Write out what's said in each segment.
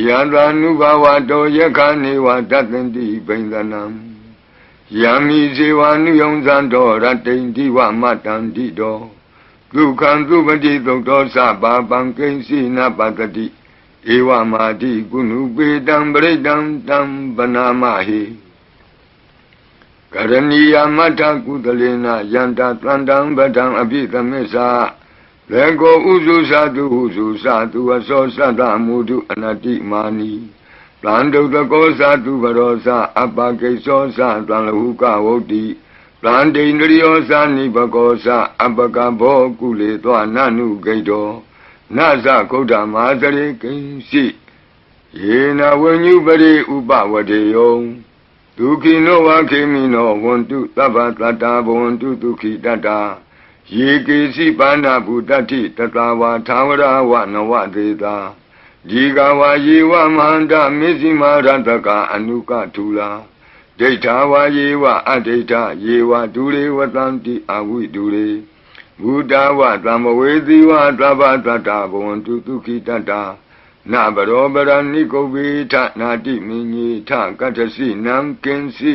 ယတာနုဘဝတောယခနေဝတတ္တန္တိပိန္ဒနံယံမိဇေဝနုယုံဇံတော်ရတိန်တိဝမတံတိတော်ဒုက္ခံသုပတိသုတ်တော်စပါပံကိဉ္စီနပတ္တိဧဝမာတိကုဏုပေတံပရိတံတံပနာမဟိကရဏီယမတ္ထကုသလေနယန္တာတန္တံပဒံအပိသမစ္ဆာ လေကိုဥစုသတုဟုစုသတုအစောသတ္တမုဒုအနတိမာနီတန်တုတကောသတုဘရောသအပကိသောသတံလဟုကဝုတ်တိတန်တိန္ဒရိယောသနိဘကောသအပကဘောကုလေသောနနုဂိတောနသကုဋ္ဌမဟာသရေကိဉ္စီယေနဝဉ္ညုပရိဥပဝတေယောဒုခိနောဝခေမိနောဝန္တုသဗ္ဗတတ္တာဘဝန္တုဒုခိတတ္တာ ယေကေစီပါဏဗုတ္တိတတဝါသာဝရဝနဝသေတာဒီကဝါယေဝမန္တမစ္စည်းမရတကအနုကထူလာဒိဋ္ဌာဝါယေဝအဒိဋ္ဌယေဝဒုရေဝတံတိအဝိဒုရေဘုဒ္ဓဝသံမဝေသီဝသဗ္ဗတတ္တဘဝန္တုဒုခိတတ္တာနဘရောပရဏိကုဗ္ဗေထနာတိမင်းကြီးထကတ္တစီနံကင်စီ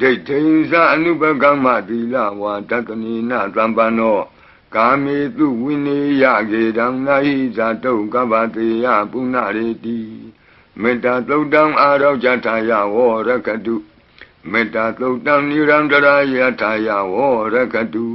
ဒိဋ္ဌိဉ္စအနုပကမ္မသီလဝါတတနိနသံပန္နောကာမေတုဝိနေယကေတံနာဟိဇာတုကဗ္ဗတေယပုဏ္ဏရေတိမေတ္တာသုတ်တံအာရောဇထာယဝရကတုမေတ္တာသုတ်တံနိရန္တရာယထာယဝရကတု